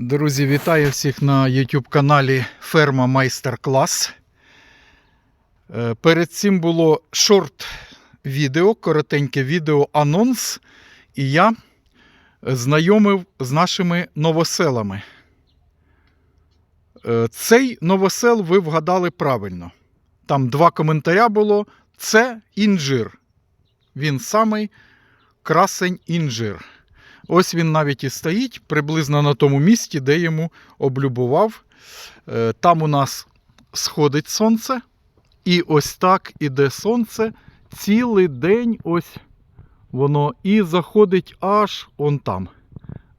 Друзі, вітаю всіх на YouTube каналі Ферма Майстер Клас. Е, Перед цим було шорт відео, коротеньке відео анонс, і я знайомив з нашими новоселами. Е, Цей новосел ви вгадали правильно. Там два коментаря було. Це інжир. Він самий красень інжир. Ось він навіть і стоїть приблизно на тому місці, де йому облюбував. Е, Там у нас сходить сонце. І ось так іде сонце цілий день. Ось воно і заходить аж он там,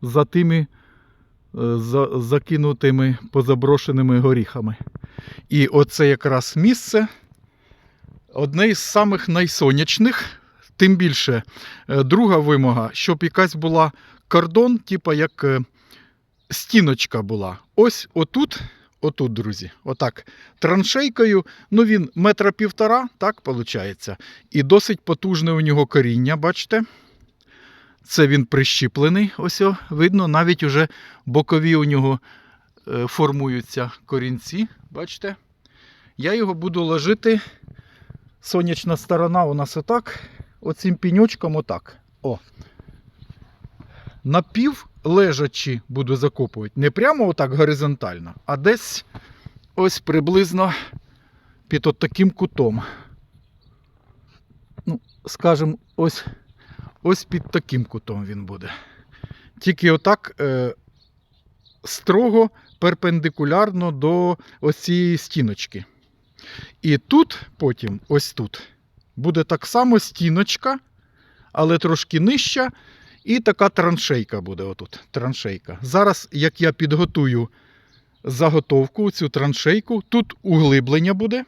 за тими е, за, закинутими позаброшеними горіхами. І оце якраз місце одне із самих найсонячних. Тим більше, е, друга вимога, щоб якась була кордон, типа як е, стіночка була. Ось отут, отут, друзі, отак, траншейкою, ну він метра півтора, так виходить. І досить потужне у нього коріння, бачите? Це він прищіплений, ось видно, навіть уже бокові у нього е, формуються корінці, бачите? Я його буду ложити. Сонячна сторона у нас отак оцим піньочком отак. О. Напів лежачи буду закопувати. Не прямо отак горизонтально, а десь ось приблизно під от таким кутом. Ну, скажімо, ось, ось під таким кутом він буде. Тільки отак е, строго перпендикулярно до ось цієї стіночки. І тут потім, ось тут, буде так само стіночка, але трошки нижча. І така траншейка буде отут. Траншейка. Зараз, як я підготую заготовку, цю траншейку, тут углиблення буде,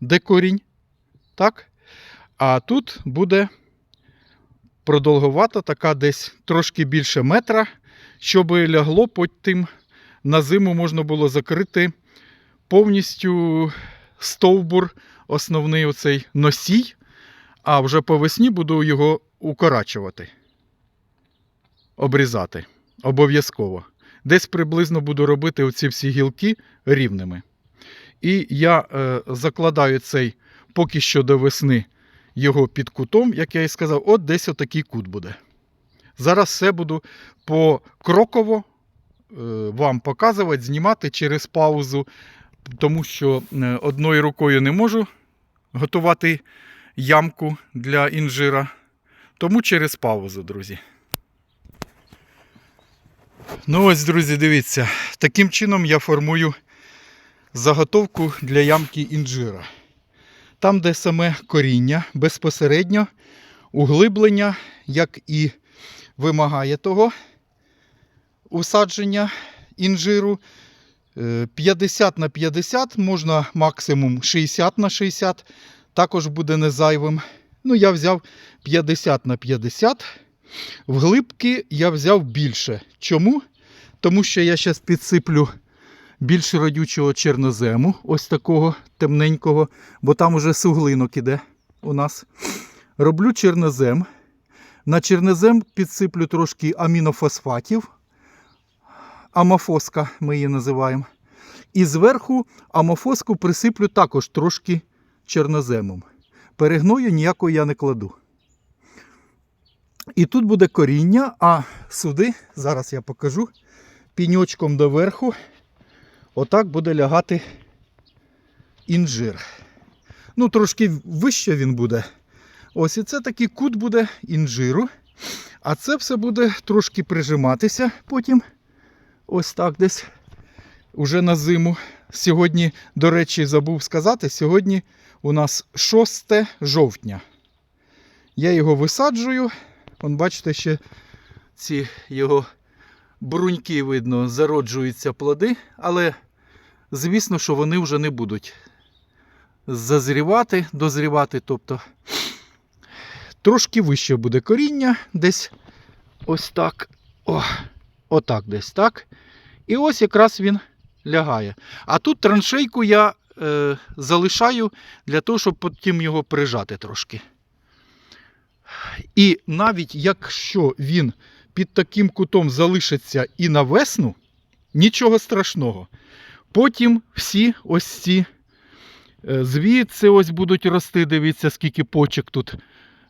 де корінь. Так? А тут буде продовгувата, така десь трошки більше метра, щоб лягло потім на зиму можна було закрити повністю стовбур, основний оцей носій, а вже по весні буду його укорачувати, обрізати. Обов'язково. Десь приблизно буду робити оці всі гілки рівними. І я е, закладаю цей поки що до весни його під кутом, як я і сказав, от десь отакий кут буде. Зараз все буду покроково е, вам показувати, знімати через паузу тому що е, одною рукою не можу готувати ямку для інжира. Тому через паузу, друзі. Ну ось, друзі, дивіться, таким чином я формую заготовку для ямки інжира. Там, де саме коріння, безпосередньо углиблення, як і вимагає того усадження інжиру. 50 на 50, можна максимум 60 на 60, також буде не зайвим. Ну, я взяв 50 на 50. В глибки я взяв більше. Чому? Тому що я зараз підсиплю більш родючого чорнозему, ось такого темненького, бо там уже суглинок іде у нас. Роблю чорнозем. На чорнозем підсиплю трошки амінофосфатів амофоска ми її називаємо. І зверху амофоску присиплю також трошки чорноземом. Перегною ніякого я не кладу. І тут буде коріння, а сюди, зараз я покажу, піньочком доверху, отак буде лягати інжир. Ну, трошки вище він буде. Ось і це такий кут буде інжиру. А це все буде трошки прижиматися потім. Ось так десь уже на зиму. Сьогодні, до речі, забув сказати, сьогодні у нас 6 жовтня. Я його висаджую. Вон, бачите, ще ці його бруньки, видно, зароджуються плоди, але звісно, що вони вже не будуть зазрівати, дозрівати. Тобто трошки вище буде коріння, десь ось так. О, Отак десь так. І ось якраз він лягає. А тут траншейку я е, залишаю для того, щоб потім його прижати трошки. І навіть якщо він під таким кутом залишиться і на весну, Нічого страшного. Потім всі ось ці е, звідси ось будуть рости. Дивіться, скільки почок тут.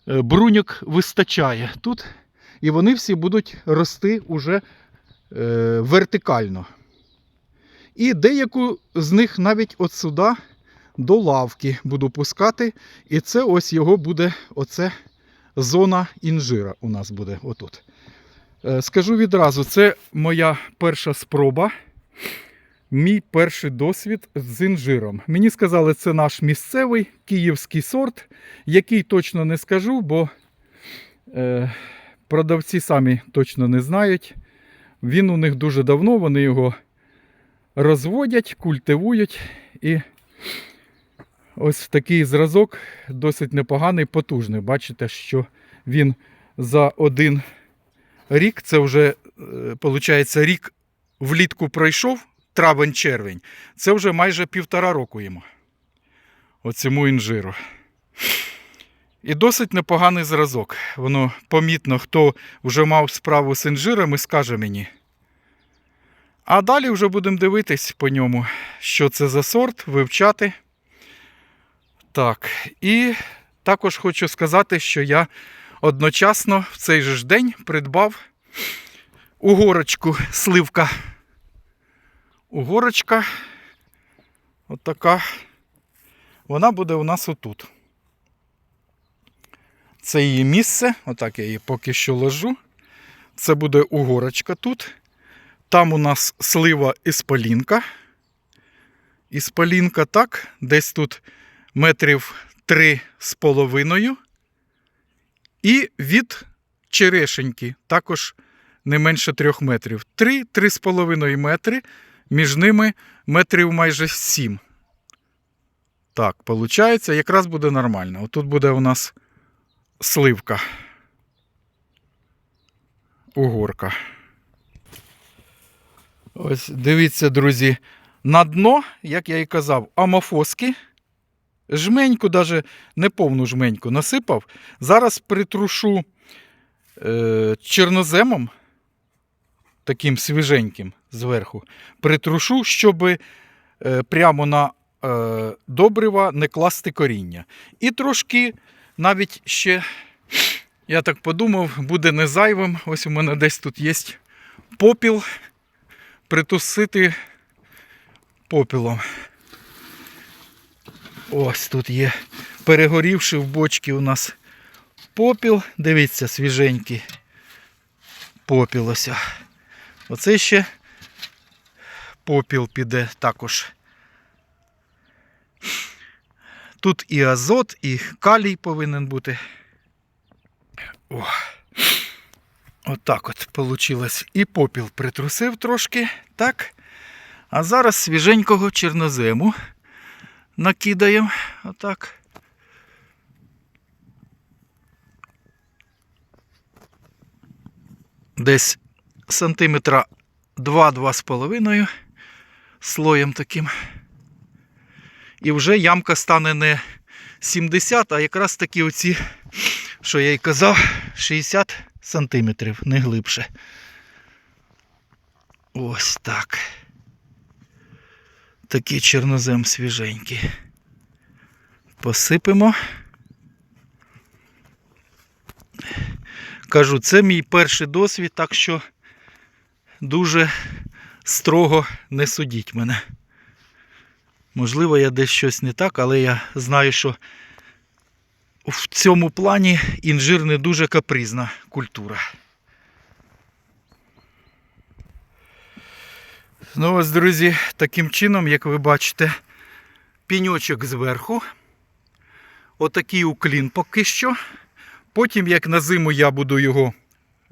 Е, Бруньок вистачає тут. І вони всі будуть рости уже вертикально. І деяку з них навіть от сюди до лавки буду пускати. І це ось його буде оце зона інжира у нас буде отут. Е, Скажу відразу, це моя перша спроба, мій перший досвід з інжиром. Мені сказали, це наш місцевий київський сорт, який точно не скажу, бо е, продавці самі точно не знають. Він у них дуже давно, вони його розводять, культивують. І ось такий зразок досить непоганий, потужний. Бачите, що він за один рік, це вже, виходить, рік влітку пройшов, травень-червень, це вже майже півтора року йому. Оцьому інжиру. І досить непоганий зразок. Воно помітно, хто вже мав справу з інжирами, скаже мені. А далі вже будемо дивитись по ньому, що це за сорт, вивчати. Так, і також хочу сказати, що я одночасно в цей же ж день придбав угорочку сливка. Угорочка отака. Вона буде у нас отут. Це її місце, отак я її поки що ложу. Це буде угорочка тут. Там у нас слива ісполінка. Ісполінка так, десь тут метрів три з половиною. І від черешеньки також не менше трьох метрів. Три-три з половиною метри, між ними метрів майже сім. Так, виходить, якраз буде нормально. Отут буде у нас сливка. Угорка. Ось дивіться, друзі, на дно, як я і казав, амофоски. Жменьку, навіть не повну жменьку насипав. Зараз притрушу е, чорноземом, таким свіженьким зверху, притрушу, щоб е, прямо на е, добрива не класти коріння. І трошки навіть ще, я так подумав, буде не зайвим. Ось у мене десь тут є попіл, притусити попілом. Ось тут є перегорівши в бочці у нас попіл. Дивіться, свіженький попіл ось. Оце ще попіл піде також. Тут і азот, і калій повинен бути. О. Отак от вийшло. І попіл притрусив трошки. Так. А зараз свіженького чорнозему накидаємо. Отак. Десь сантиметра 2-2,5 слоєм таким. І вже ямка стане не 70, а якраз такі оці, що я й казав, 60 сантиметрів, не глибше. Ось так. Такий чорнозем свіженький. Посипемо. Кажу, це мій перший досвід, так що дуже строго не судіть мене. Можливо, я десь щось не так, але я знаю, що в цьому плані інжир не дуже капризна культура. Ну ось, друзі, таким чином, як ви бачите, піньочок зверху. Отакий уклін поки що. Потім, як на зиму я буду його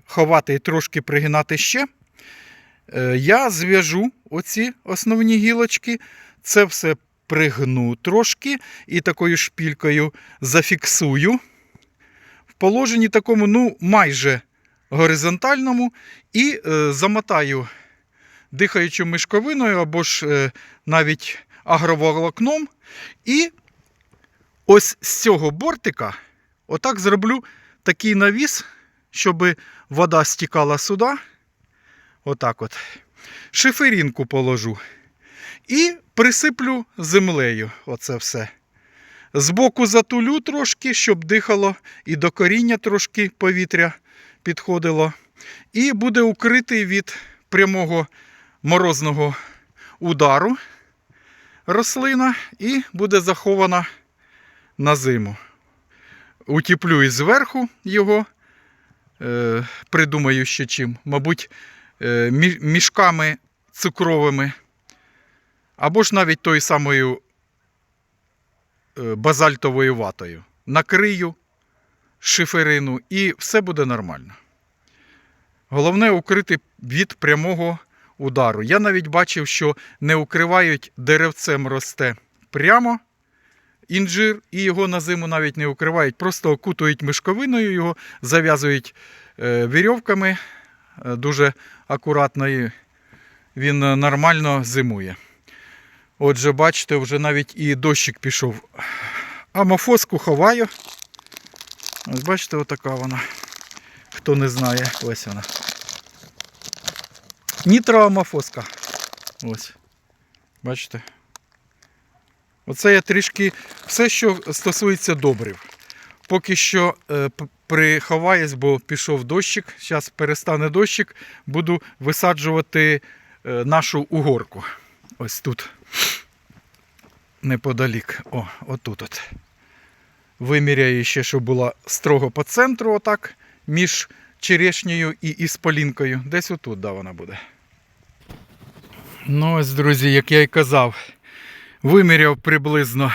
ховати і трошки пригинати ще, я зв'яжу оці основні гілочки. Це все пригну трошки і такою шпількою зафіксую. В положенні такому, ну, майже горизонтальному, і е, замотаю дихаючою мишковиною або ж е, навіть агроволокном. І ось з цього бортика отак зроблю такий навіс, щоб вода стікала сюди. Отак от. шиферінку положу і присиплю землею. Оце все. Збоку затулю трошки, щоб дихало, і до коріння трошки повітря підходило. І буде укритий від прямого морозного удару рослина і буде захована на зиму. Утіплю і зверху його, е, придумаю ще чим, мабуть, мішками цукровими, або ж навіть тою самою е, базальтовою ватою. Накрию шиферину і все буде нормально. Головне укрити від прямого удару. Я навіть бачив, що не укривають деревцем росте прямо інжир, і його на зиму навіть не укривають, просто окутують мишковиною, його зав'язують е, вірьовками е, дуже акуратно, і він е, нормально зимує. Отже, бачите, вже навіть і дощик пішов. Амофоску ховаю. Ось бачите, отака вона. Хто не знає, ось вона. Нітроамофоска. Ось. Бачите? Оце я трішки все, що стосується добрив. Поки що е, приховаюсь, бо пішов дощик. Зараз перестане дощик, буду висаджувати е, нашу угорку. Ось тут. Неподалік. О, отут от. Виміряю ще, щоб була строго по центру, отак, між черешнею і ісполінкою. Десь отут, да, вона буде. Ну, ось, друзі, як я й казав, виміряв приблизно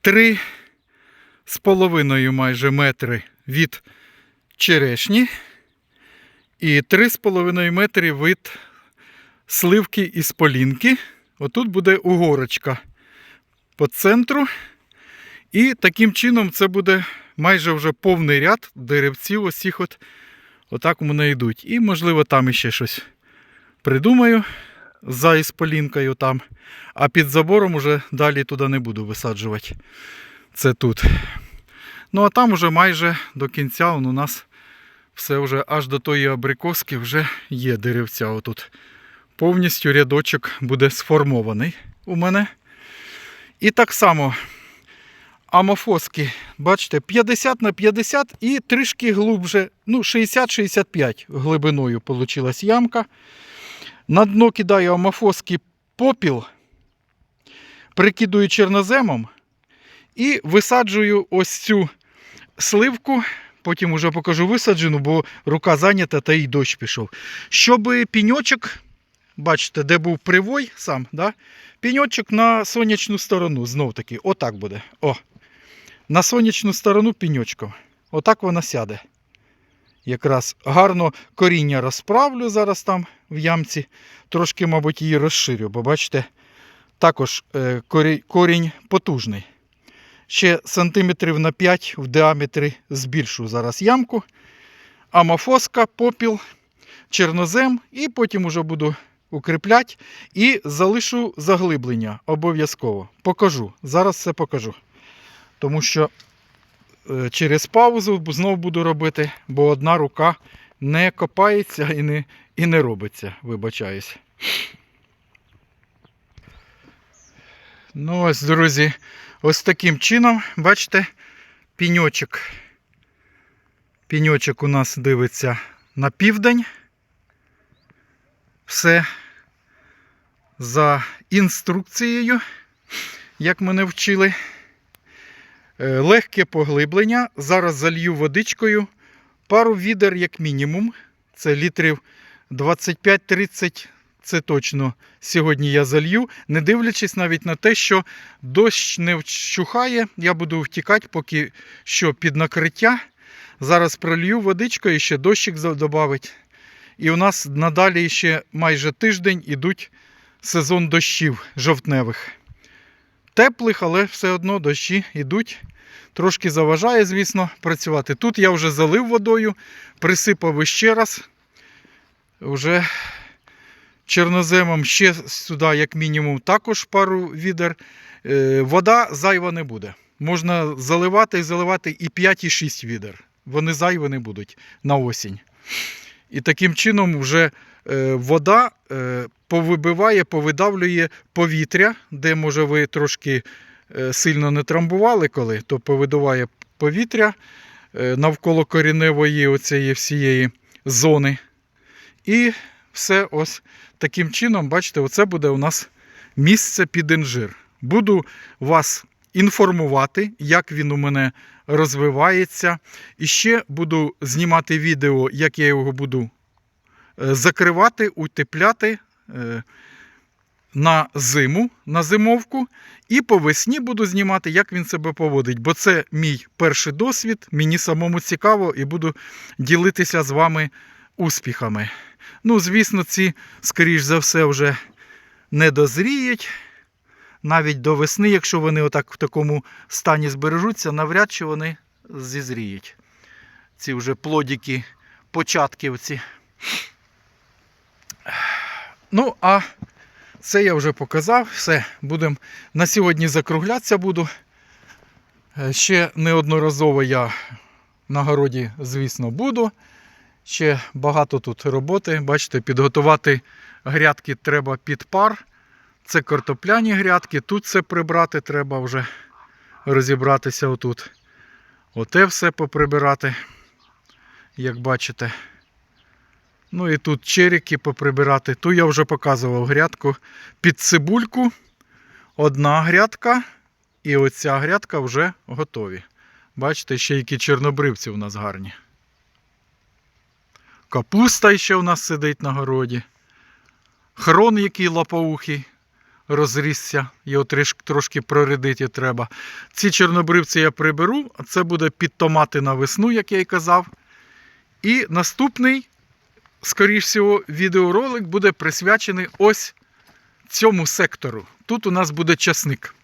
3 з половиною майже метри від черешні і 3,5 метри від сливки із полінки. Отут буде угорочка по центру. І таким чином це буде майже вже повний ряд деревців усіх от отак мене йдуть. І, можливо, там іще щось придумаю за ісполінкою там. А під забором уже далі туди не буду висаджувати. Це тут. Ну а там уже майже до кінця он у нас все вже аж до тої абрикоски вже є деревця. Отут. Повністю рядочок буде сформований у мене. І так само амофоски, бачите, 50 на 50 і трішки глубже, ну 60-65 глибиною вийшла ямка. На дно кидаю амофоски попіл, прикидую черноземом і висаджую ось цю сливку. Потім уже покажу висаджену, бо рука зайнята та й дощ пішов. Щоб піньочок, бачите, де був привой сам, да? піньочок на сонячну сторону. Знов таки, отак буде. О. На сонячну сторону піньочком. Отак вона сяде. Якраз гарно коріння розправлю зараз там в ямці. Трошки, мабуть, її розширю, бо бачите, також е, корінь потужний. Ще сантиметрів на 5 в діаметрі збільшу зараз ямку. Амофоска, попіл, чорнозем, і потім уже буду укріпляти і залишу заглиблення обов'язково. Покажу. Зараз все покажу. Тому що е, через паузу знову буду робити, бо одна рука не копається і не, і не робиться, вибачаюсь. Ну ось, друзі, ось таким чином, бачите, піньочок. Піньочок у нас дивиться на південь. Все за інструкцією, як мене вчили. Е, Легке поглиблення. Зараз залью водичкою. Пару відер, як мінімум. Це літрів 25-30. Це точно сьогодні я залью, не дивлячись навіть на те, що дощ не вщухає. Я буду втікати, поки що під накриття. Зараз пролью водичкою і ще дощик додавить. І у нас надалі ще майже тиждень ідуть сезон дощів жовтневих. Теплих, але все одно дощі йдуть. Трошки заважає, звісно, працювати. Тут я вже залив водою, присипав іще раз. Вже чорноземом ще сюди, як мінімум, також пару відер. Е, Вода зайва не буде. Можна заливати і заливати і 5, і 6 відер. Вони зайві не будуть на осінь. І таким чином вже е, вода е, повибиває, повидавлює повітря, де, може, ви трошки сильно не трамбували коли, то повидуває повітря навколо коріневої оцієї всієї зони. І все ось таким чином, бачите, оце буде у нас місце під інжир. Буду вас інформувати, як він у мене розвивається. І ще буду знімати відео, як я його буду е, закривати, утепляти е, на зиму, на зимовку. І по весні буду знімати, як він себе поводить. Бо це мій перший досвід, мені самому цікаво, і буду ділитися з вами успіхами. Ну, звісно, ці, скоріш за все, вже не дозріють. Навіть до весни, якщо вони отак в такому стані збережуться, навряд чи вони зізріють. Ці вже плодики, початківці. Ну, а це я вже показав. Все, будемо на сьогодні закруглятися буду. Е, Ще неодноразово я на городі, звісно, буду. Ще багато тут роботи. Бачите, підготувати грядки треба під пар. Це картопляні грядки. Тут все прибрати треба вже розібратися отут. Оте все поприбирати, як бачите. Ну і тут черіки поприбирати. Ту я вже показував грядку під цибульку. Одна грядка. І оця грядка вже готові. Бачите, ще які чорнобривці у нас гарні. Капуста ще у нас сидить на городі. Хрон, який лапоухий, розрісся, його трошки прорядити треба. Ці чорнобривці я приберу, це буде під томати на весну, як я й казав. І наступний, скоріш всього, відеоролик буде присвячений ось цьому сектору. Тут у нас буде часник.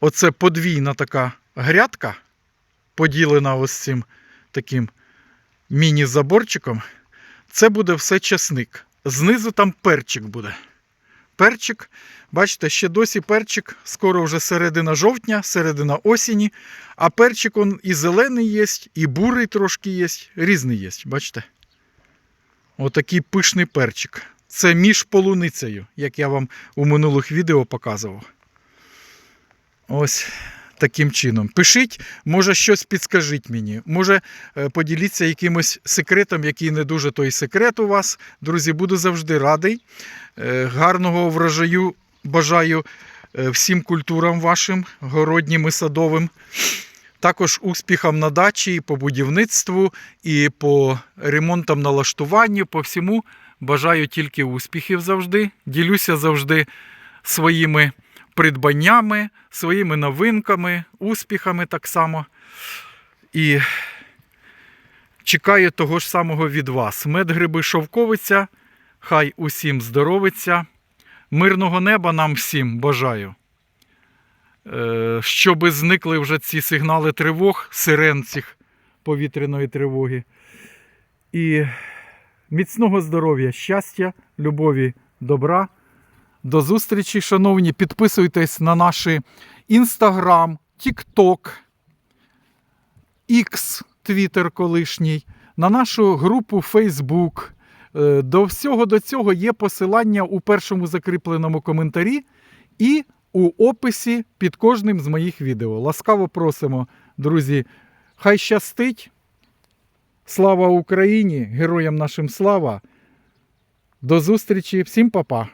Оце подвійна така грядка, поділена ось цим таким міні-заборчиком. Це буде все часник. Знизу там перчик буде. Перчик, бачите, ще досі перчик, скоро вже середина жовтня, середина осені. А перчик он і зелений є, і бурий трошки є, різний є, бачите? Отакий пишний перчик. Це між полуницею, як я вам у минулих відео показував. Ось таким чином. Пишіть, може щось підскажіть мені. Може е, поділіться якимось секретом, який не дуже той секрет у вас. Друзі, буду завжди радий. Е, Гарного врожаю бажаю е, всім культурам вашим, городнім і садовим. Також успіхам на дачі, і по будівництву, і по ремонтам налаштуванню, по всьому. Бажаю тільки успіхів завжди. Ділюся завжди своїми придбаннями, своїми новинками, успіхами так само. І чекаю того ж самого від вас. Медгриби шовковиця. Хай усім здоровиться. Мирного неба нам всім бажаю. Е, Щоби зникли вже ці сигнали тривог, сирен цих повітряної тривоги. І міцного здоров'я, щастя, любові, добра. До зустрічі, шановні. Підписуйтесь на наші Інстаграм, Тікток, X, Твіттер колишній, на нашу групу Фейсбук. До всього до цього є посилання у першому закріпленому коментарі і у описі під кожним з моїх відео. Ласкаво просимо, друзі. Хай щастить. Слава Україні! Героям нашим слава! До зустрічі! Всім па-па!